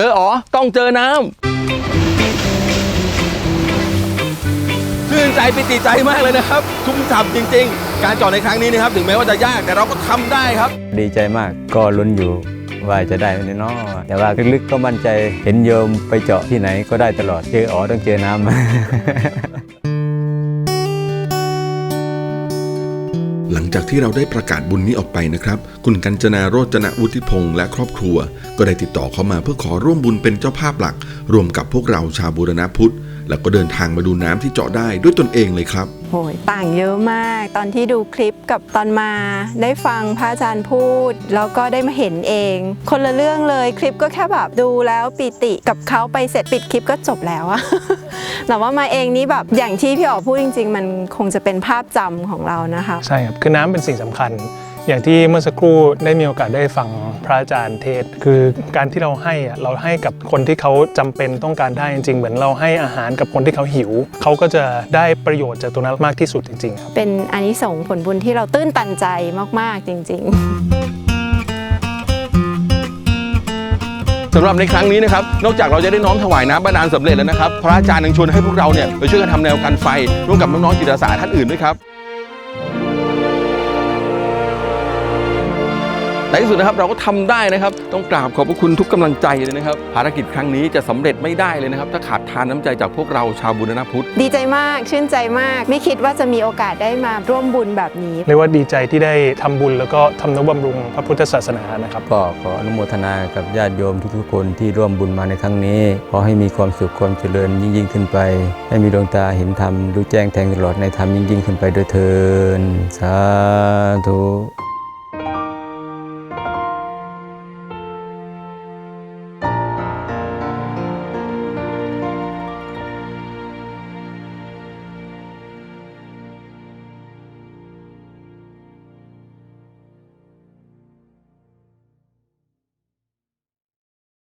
เจออ๋อต้องเจอน้ำชื่นใจปิติใจมากเลยนะครับ ชุ่มฉ่ำจริง ๆ การเจอดในครั้งนี้นะครับ ถึงแม้ว่าจะยากแต่เราก็ทำได้ครับ ดีใจมากก็ลุ้นอยู่ว่าจะได้ไหมเนาะแต่ว่าลึกๆก็มั่นใจเห็นโยมไปเจาะที่ไหนก็ได้ตลอดเจออ๋อต้องเจอน้ำ หลังจากที่เราได้ประกาศบุญนี้ออกไปนะครับ คุณกัญจนาโรจนวุฒิพงษ์และครอบครัว ก็ได้ติดต่อเข้ามาเพื่อขอร่วมบุญเป็นเจ้าภาพหลัก รวมกับพวกเราชาวบูรณพุทธ แล้วก็เดินทางมาดูน้ำที่เจาะได้ด้วยตนเองเลยครับโหยต่างเยอะมาก ตอนที่ดูคลิปกับตอนมาได้ฟังพระอาจารย์พูด แล้วก็ได้มาเห็นเอง คนละเรื่องเลยคลิปก็แค่แบบดูแล้วปิติกับเขาไปเสร็จปิดคลิปก็จบแล้วอะ แต่ว่ามาเองนี้แบบอย่างที่พี่อ๋อพูดจริง ๆ มันคงจะเป็นภาพจำของเรานะคะ ใช่ครับ คือน้ำเป็นสิ่งสำคัญ อย่างที่เมื่อสักครู่ได้มีโอกาสได้ฟังพระอาจารย์เทศน์คือการที่เราให้อะเราให้กับคนที่เขาจำเป็นต้องการได้จริง ๆ เหมือนเราให้อาหารกับคนที่เขาหิว เขาก็จะได้ประโยชน์จากตรงนั้นมากที่สุดจริงๆครับเป็นอานิสงส์ผลบุญที่เราตื้นตันใจมากๆจริง ๆ สำหรับในครั้งนี้นะครับ นอกจากเราจะได้น้อมถวายน้ำบาดาลสำเร็จแล้วนะครับ พระอาจารย์ยังชวนให้พวกเราเนี่ยไปช่วยกันทำแนวกันไฟร่วมกับน้องๆจิตอาสาท่านอื่นด้วยครับ ในที่สุดนะครับเราก็ทำได้นะครับ ต้องกราบขอบพระคุณทุกกำลังใจเลยนะครับ ภารกิจครั้งนี้จะสำเร็จไม่ได้เลยนะครับ ถ้าขาดทานน้ำใจจากพวกเราชาวบุรณพุทธ ดีใจมาก ชื่นใจมาก ไม่คิดว่าจะมีโอกาสได้มาร่วมบุญแบบนี้เรียกว่าดีใจที่ได้ทำบุญแล้วก็ทำนุบำรุงพระพุทธศาสนานะครับก็ขออนุโมทนากับญาติโยมทุกๆคนที่ร่วมบุญมาในครั้งนี้ขอให้มีความสุขความเจริญยิ่งยิ่งๆขึ้นไป ให้มีดวงตาเห็นธรรมรู้แจ้งแทงตลอดในธรรมยิ่งยิ่งๆขึ้นไปโดยเทินสาธุ